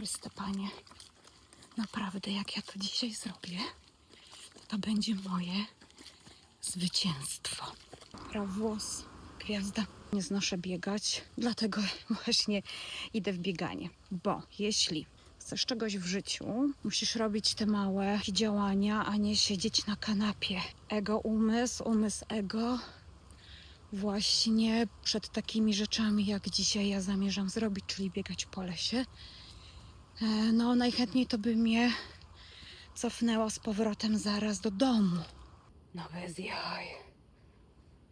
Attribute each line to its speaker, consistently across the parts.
Speaker 1: Chryste Panie, naprawdę jak ja to dzisiaj zrobię, to będzie moje zwycięstwo. Prawłos, gwiazda. Nie znoszę biegać, dlatego właśnie idę w bieganie. Bo jeśli chcesz czegoś w życiu, musisz robić te małe działania, a nie siedzieć na kanapie. Ego, umysł, umysł, ego. Właśnie przed takimi rzeczami, jak dzisiaj ja zamierzam zrobić, czyli biegać po lesie. E, No, najchętniej to by mnie cofnęło z powrotem zaraz do domu. No bez jaj.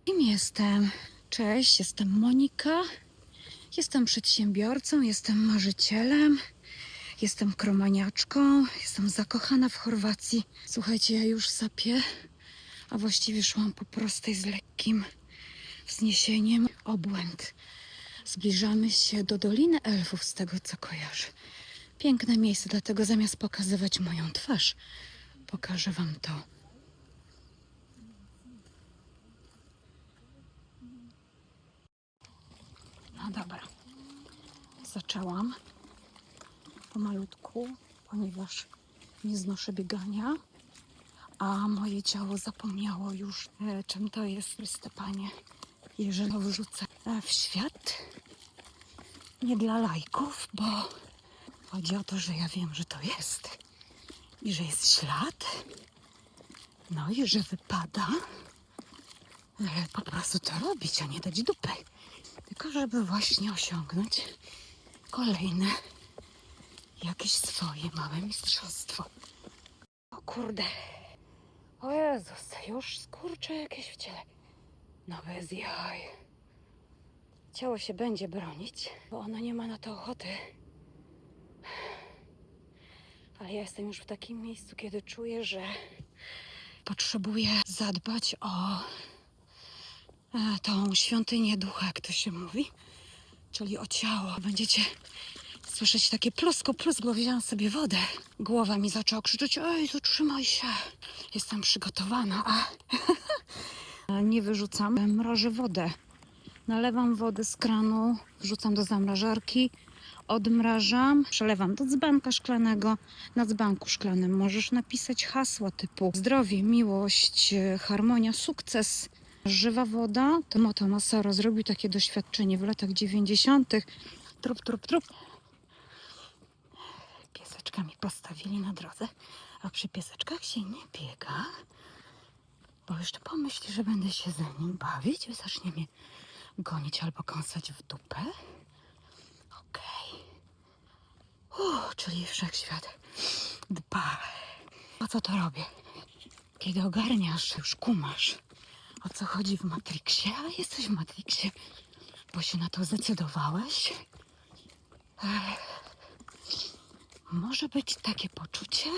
Speaker 1: Kim jestem? Cześć, jestem Monika. Jestem przedsiębiorcą, jestem marzycielem, jestem kromaniaczką, jestem zakochana w Chorwacji. Słuchajcie, ja już sapię, a właściwie szłam po prostej z lekkim wzniesieniem. Obłęd. Zbliżamy się do Doliny Elfów, z tego co kojarzę. Piękne miejsce, dlatego zamiast pokazywać moją twarz, pokażę Wam to. No dobra. Zaczęłam pomalutku, ponieważ nie znoszę biegania, a moje ciało zapomniało już, e, czym to jest, Chryste Panie. Jeżeli wrzucę w świat, nie dla lajków, bo chodzi o to, że ja wiem, że to jest i że jest ślad, no i że wypada e, po prostu to robić, a nie dać dupy. Tylko żeby właśnie osiągnąć kolejne jakieś swoje małe mistrzostwo. O kurde. O Jezus, już skurcze jakieś w ciele. No bez jaj. Ciało się będzie bronić, bo ono nie ma na to ochoty. Ale ja jestem już w takim miejscu, kiedy czuję, że potrzebuję zadbać o e, tą świątynię ducha, jak to się mówi, czyli o ciało. Będziecie słyszeć takie plusko, plusk, bo wzięłam sobie wodę. Głowa mi zaczęła krzyczeć, ej, zatrzymaj się. Jestem przygotowana, a nie wyrzucam, mrożę wodę. Nalewam wodę z kranu, wrzucam do zamrażarki, odmrażam, przelewam do dzbanka szklanego. Na dzbanku szklanym możesz napisać hasła typu zdrowie, miłość, harmonia, sukces. Żywa woda. Tomato Masaro zrobił takie doświadczenie w latach 90. Trup, trup, trup. Pieseczka mi postawili na drodze, a przy pieseczkach się nie biega, bo jeszcze pomyśli, że będę się za nim bawić i zacznie mnie gonić albo kąsać w dupę. Okej. Uff, czyli wszechświat dba. Po co to robię? Kiedy ogarniasz, już kumasz, o co chodzi w Matrixie, a jesteś w Matrixie, bo się na to zdecydowałeś. Ech. Może być takie poczucie,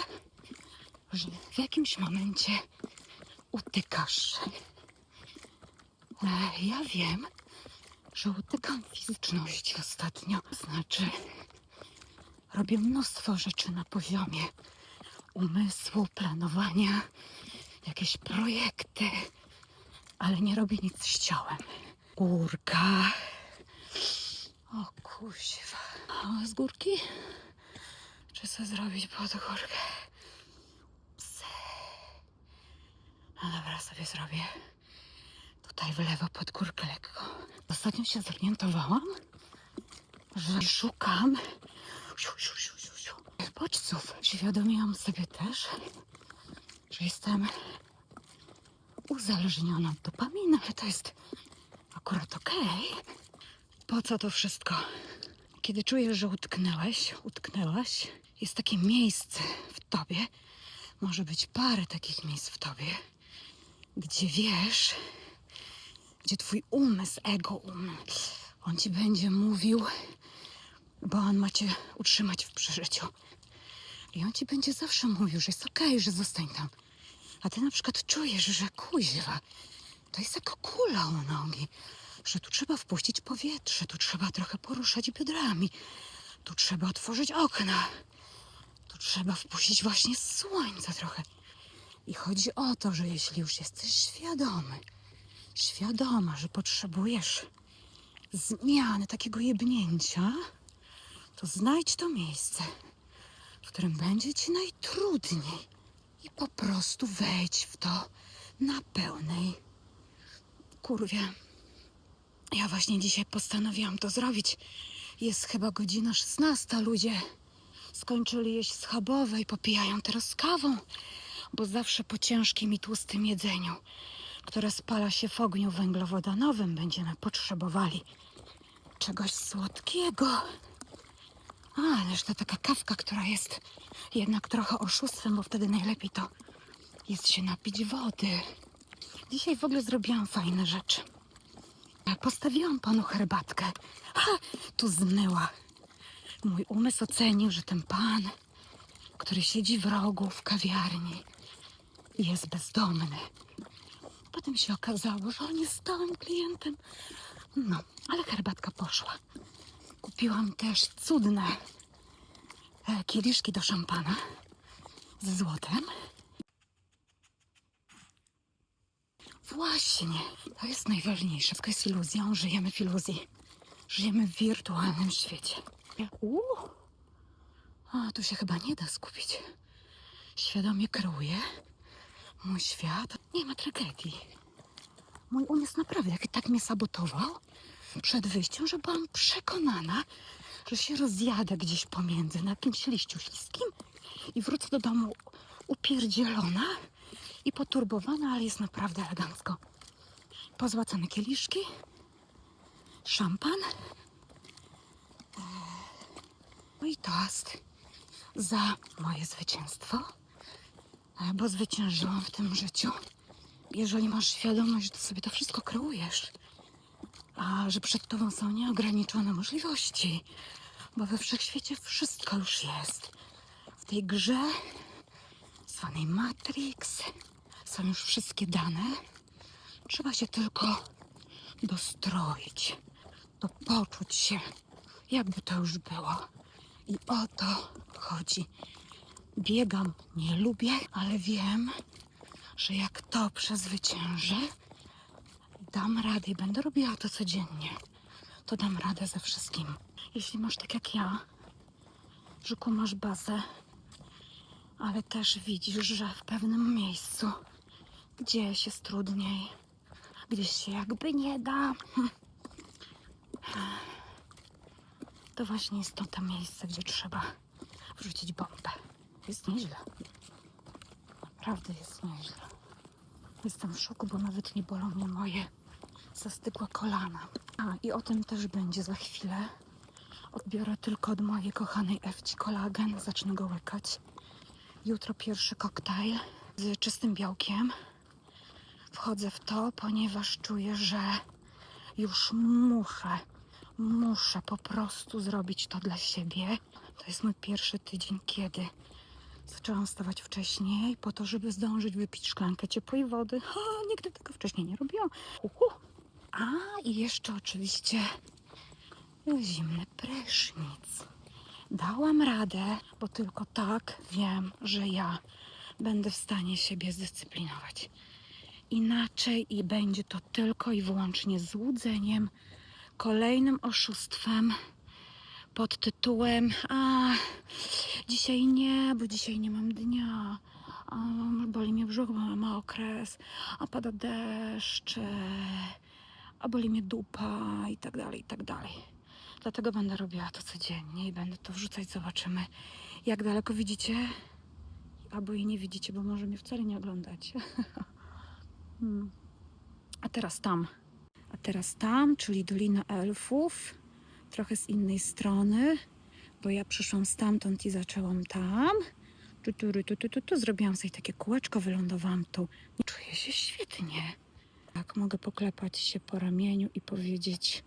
Speaker 1: że w jakimś momencie utykasz. E, Ja wiem, że utykam fizyczności ostatnio. Znaczy, robię mnóstwo rzeczy na poziomie umysłu, planowania, jakieś projekty, ale nie robię nic z ciałem. Górka. O kuźwa. A z górki? Czy co zrobić pod górkę? Psy. No dobra, sobie zrobię tutaj w lewo pod górkę lekko. Ostatnio się zorientowałam, że szukam bodźców. Świadomiłam sobie też, że jestem uzależniona od dopaminy, to jest akurat okej. Po co to wszystko? Kiedy czujesz, że utknęłeś, utknęłaś, jest takie miejsce w tobie, może być parę takich miejsc w tobie, gdzie wiesz, gdzie twój umysł, ego umysł, on ci będzie mówił, bo on ma cię utrzymać w przeżyciu. I on ci będzie zawsze mówił, że jest okej, że zostań tam. A ty na przykład czujesz, że kuźwa, to jest jak kula u nogi, że tu trzeba wpuścić powietrze, tu trzeba trochę poruszać biodrami, tu trzeba otworzyć okna, tu trzeba wpuścić właśnie słońca trochę. I chodzi o to, że jeśli już jesteś świadomy, świadoma, że potrzebujesz zmiany, takiego jebnięcia, to znajdź to miejsce, w którym będzie ci najtrudniej i po prostu wejdź w to na pełnej kurwie. Ja właśnie dzisiaj postanowiłam to zrobić. Jest chyba godzina 16. Ludzie skończyli jeść schabowe i popijają teraz kawą, bo zawsze po ciężkim i tłustym jedzeniu, które spala się w ogniu węglowodanowym, będziemy potrzebowali czegoś słodkiego. Ależ to taka kawka, która jest jednak trochę oszustwem, bo wtedy najlepiej to jest się napić wody. Dzisiaj w ogóle zrobiłam fajne rzeczy. Postawiłam panu herbatkę. Ha, tu zmyła. Mój umysł ocenił, że ten pan, który siedzi w rogu w kawiarni, jest bezdomny. Potem się okazało, że on jest stałym klientem. No, ale herbatka poszła. Kupiłam też cudne e, kieliszki do szampana ze złotem. Właśnie, to jest najważniejsze. Wszystko jest iluzją, żyjemy w iluzji. Żyjemy w wirtualnym świecie. Uuu. A, tu się chyba nie da skupić. Świadomie kreuję mój świat. Nie ma tragedii. Mój umysł naprawdę jak tak mnie sabotował przed wyjściem, że byłam przekonana, że się rozjadę gdzieś pomiędzy na jakimś liściu śliskim i wrócę do domu upierdzielona i poturbowana, ale jest naprawdę elegancko. Pozłacane kieliszki, szampan. Eee, No i toast za moje zwycięstwo, e, bo zwyciężyłam w tym życiu. Jeżeli masz świadomość, że sobie to wszystko kreujesz, a że przed tobą są nieograniczone możliwości, bo we wszechświecie wszystko już jest. W tej grze zwanej Matrix są już wszystkie dane. Trzeba się tylko dostroić, dopoczuć się, jakby to już było. I o to chodzi. Biegam nie lubię, ale wiem, że jak to przezwyciężę, dam radę i będę robiła to codziennie, to dam radę ze wszystkim. Jeśli masz tak jak ja, że kumasz bazę, ale też widzisz, że w pewnym miejscu gdzieś jest trudniej, gdzieś się jakby nie da, to właśnie jest to to miejsce, gdzie trzeba wrzucić bombę. Jest nieźle. Naprawdę jest nieźle. Jestem w szoku, bo nawet nie bolą mnie moje zastygłe kolana. A, i o tym też będzie za chwilę. Odbiorę tylko od mojej kochanej Ewci kolagen, zacznę go łykać. Jutro pierwszy koktajl z czystym białkiem. Wchodzę w to, ponieważ czuję, że już muszę, muszę po prostu zrobić to dla siebie. To jest mój pierwszy tydzień, kiedy zaczęłam wstawać wcześniej, po to, żeby zdążyć wypić szklankę ciepłej wody. Ha, nigdy tego wcześniej nie robiłam. Uhu. A i jeszcze oczywiście zimny prysznic. Dałam radę, bo tylko tak wiem, że ja będę w stanie siebie zdyscyplinować. Inaczej i będzie to tylko i wyłącznie złudzeniem, kolejnym oszustwem pod tytułem A, dzisiaj nie, bo dzisiaj nie mam dnia. A, boli mnie brzuch, bo mam okres. A pada deszcz. A boli mnie dupa i tak dalej, i tak dalej. Dlatego będę robiła to codziennie i będę to wrzucać. Zobaczymy, jak daleko widzicie. Albo i nie widzicie, bo może mnie wcale nie oglądacie. Hmm. A teraz tam. A teraz tam, czyli Dolina Elfów. Trochę z innej strony, bo ja przyszłam stamtąd i zaczęłam tam. Tu, tu, tu, tu, tu, tu. Zrobiłam sobie takie kółeczko, wylądowałam tu. Czuję się świetnie. Tak, mogę poklepać się po ramieniu i powiedzieć: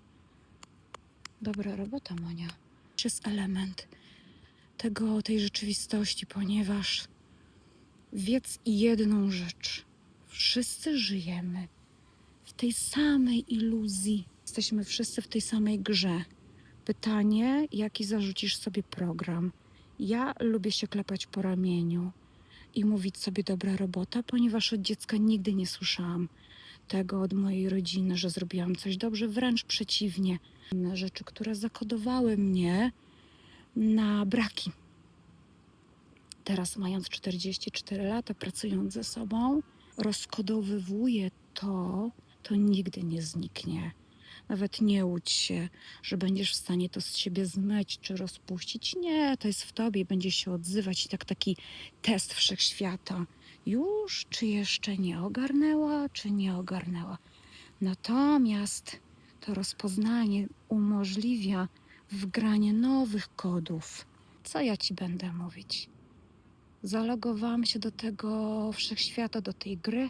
Speaker 1: Dobra robota, Monia. To jest element tego, tej rzeczywistości, ponieważ wiedz jedną rzecz. Wszyscy żyjemy w tej samej iluzji. Jesteśmy wszyscy w tej samej grze. Pytanie, jaki zarzucisz sobie program? Ja lubię się klepać po ramieniu i mówić sobie dobra robota, ponieważ od dziecka nigdy nie słyszałam tego od mojej rodziny, że zrobiłam coś dobrze, wręcz przeciwnie. Rzeczy, które zakodowały mnie na braki. Teraz, mając 44 lata, pracując ze sobą, rozkodowywuję to, to nigdy nie zniknie. Nawet nie łudź się, że będziesz w stanie to z siebie zmyć czy rozpuścić. Nie, to jest w tobie będzie się odzywać. I tak taki test wszechświata. Już, czy jeszcze nie ogarnęła, czy nie ogarnęła. Natomiast to rozpoznanie umożliwia wgranie nowych kodów. Co ja ci będę mówić? Zalogowałam się do tego wszechświata, do tej gry.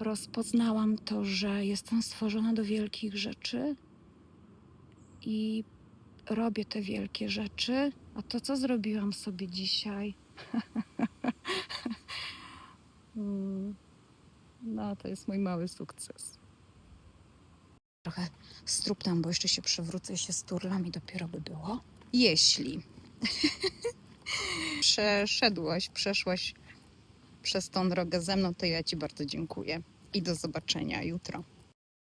Speaker 1: Rozpoznałam to, że jestem stworzona do wielkich rzeczy i robię te wielkie rzeczy. A to, co zrobiłam sobie dzisiaj? to jest mój mały sukces. Trochę struptam, bo jeszcze się przewrócę się sturlam i dopiero by było. Jeśli przeszedłaś, przeszłaś przez tą drogę ze mną, to ja Ci bardzo dziękuję i do zobaczenia jutro.